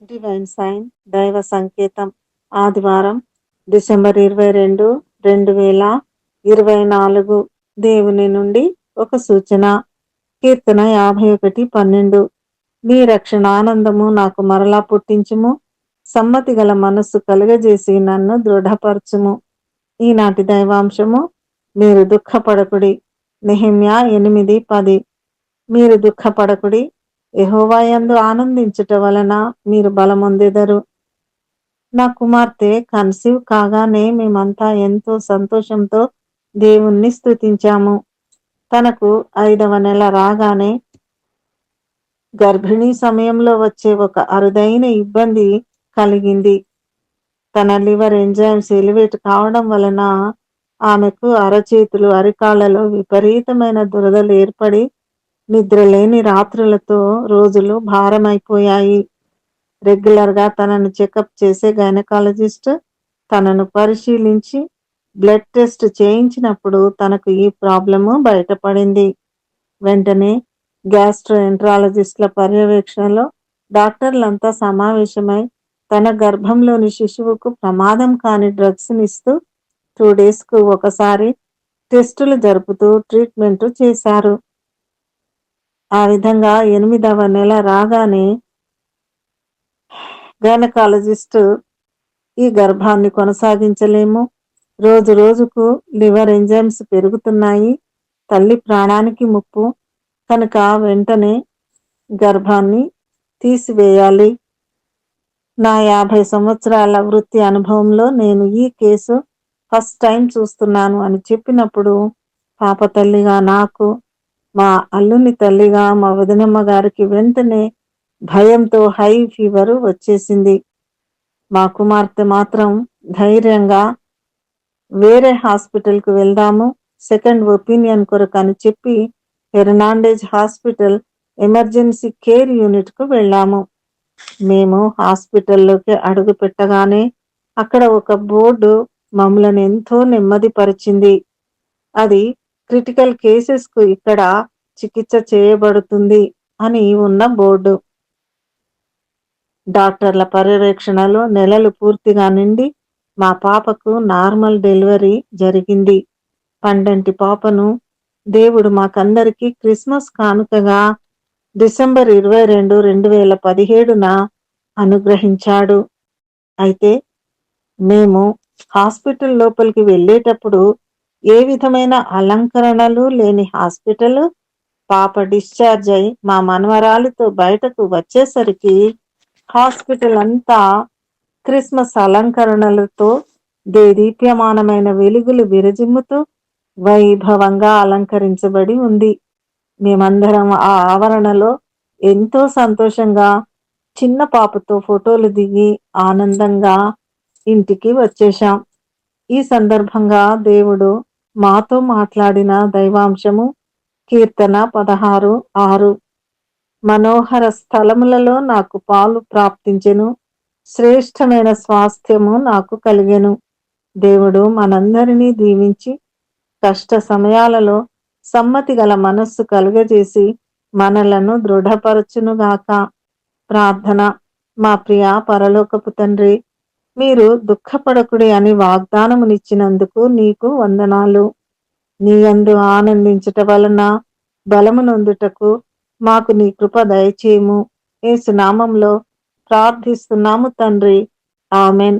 Divine sign దైవ సంకేతం ఆదివారం డిసెంబర్ ఇరవై రెండు రెండు వేల ఇరవై నాలుగు. దేవుని నుండి ఒక సూచన. కీర్తన యాభై ఒకటి పన్నెండు. నీ రక్షణ ఆనందము నాకు మరలా పుట్టించుము. సమ్మతి గల మనస్సు కలుగజేసి నన్ను దృఢపరచుము. ఈనాటి దైవాంశము మీరు దుఃఖపడకుడి. నెహిమ్యా ఎనిమిది పది. మీరు దుఃఖపడకుడి యహోవాయందు ఆనందించుట వలన మీరు బలమొందెదరు. నా కుమార్తె కన్సీవ్ కాగానే మేమంతా ఎంతో సంతోషంతో దేవుణ్ణి స్తుతించాము. తనకు ఐదవ నెల రాగానే గర్భిణీ సమయంలో వచ్చే ఒక అరుదైన ఇబ్బంది కలిగింది. తన లివర్ ఎంజైమ్స్ ఎలివేట్ కావడం వలన ఆమెకు అరచేతులు అరికాళ్ళలో విపరీతమైన దురదలు ఏర్పడి నిద్రలేని రాత్రులతో రోజులు భారమైపోయాయి. రెగ్యులర్గా తనను చెకప్ చేసే గైనకాలజిస్ట్ తనను పరిశీలించి బ్లడ్ టెస్ట్ చేయించినప్పుడు తనకు ఈ ప్రాబ్లము బయటపడింది. వెంటనే గ్యాస్ట్రోఎంట్రాలజిస్ట్ల పర్యవేక్షణలో డాక్టర్లంతా సమావేశమై తన గర్భంలోని శిశువుకు ప్రమాదం కాని డ్రగ్స్ని ఇస్తూ టూ డేస్కు ఒకసారి టెస్టులు జరుపుతూ ట్రీట్మెంట్ చేశారు. ఆ విధంగా ఎనిమిదవ నెల రాగానే గైనకాలజిస్ట్ ఈ గర్భాన్ని కొనసాగించలేము. రోజు రోజుకు లివర్ ఎంజైమ్స్ పెరుగుతున్నాయి. తల్లి ప్రాణానికి ముప్పు. కనుక వెంటనే గర్భాన్ని తీసివేయాలి. నా యాభై సంవత్సరాల వృత్తి అనుభవంలో నేను ఈ కేసు ఫస్ట్ టైం చూస్తున్నాను అని చెప్పినప్పుడు పాప తల్లిగా నాకు మా అల్లుని తల్లిగా మా వదినమ్మ గారికి వెంటనే భయంతో హై ఫీవర్ వచ్చేసింది. మా కుమార్తె మాత్రం ధైర్యంగా వేరే హాస్పిటల్కు వెళ్దాము సెకండ్ ఒపీనియన్ కొరకు అని చెప్పి హెర్నాండేజ్ హాస్పిటల్ ఎమర్జెన్సీ కేర్ యూనిట్కు వెళ్ళాము. మేము హాస్పిటల్లోకి అడుగు పెట్టగానే అక్కడ ఒక బోర్డు మమ్మలను ఎంతో నెమ్మదిపరిచింది. అది క్రిటికల్ కేసెస్కు ఇక్కడ చికిత్స చేయబడుతుంది అని ఉన్న బోర్డు. డాక్టర్ల పర్యవేక్షణలో నెలలు పూర్తిగా నిండి మా పాపకు నార్మల్ డెలివరీ జరిగింది. పండంటి పాపను దేవుడు మాకందరికీ క్రిస్మస్ కానుకగా డిసెంబర్ ఇరవై రెండు రెండు వేల పదిహేడున అనుగ్రహించాడు. అయితే మేము హాస్పిటల్ లోపలికి వెళ్ళేటప్పుడు ఏ విధమైన అలంకరణలు లేని హాస్పిటల్? పాప డిశ్చార్జ్ అయి మా మనవరాలితో బయటకు వచ్చేసరికి హాస్పిటల్ అంతా క్రిస్మస్ అలంకరణలతో దేదీప్యమానమైన వెలుగులు విరజిమ్ముతూ వైభవంగా అలంకరించబడి ఉంది. మేమందరం ఆ ఆవరణలో ఎంతో సంతోషంగా చిన్న పాపతో ఫోటోలు దిగి ఆనందంగా ఇంటికి వచ్చేశాం. ఈ సందర్భంగా దేవుడు మాతో మాట్లాడిన దైవాంశము కీర్తన పదహారు ఆరు. మనోహర స్థలములలో నాకు పాలు ప్రాప్తించెను శ్రేష్టమైన స్వాస్థ్యము నాకు కలిగెను. దేవుడు మనందరినీ దీవించి కష్ట సమయాలలో సమ్మతి గల మనస్సు కలుగజేసి మనలను దృఢపరచునుగాక. ప్రార్థన. మా ప్రియ పరలోకపు తండ్రి మీరు దుఃఖపడకుడి అని వాగ్దానమునిచ్చినందుకు నీకు వందనాలు. నీ అందు ఆనందించట వలన బలమునొందుటకు మాకు నీ కృప దయచేయము. ఏసునామంలో ప్రార్థిస్తున్నాము తండ్రి. ఆమెన్.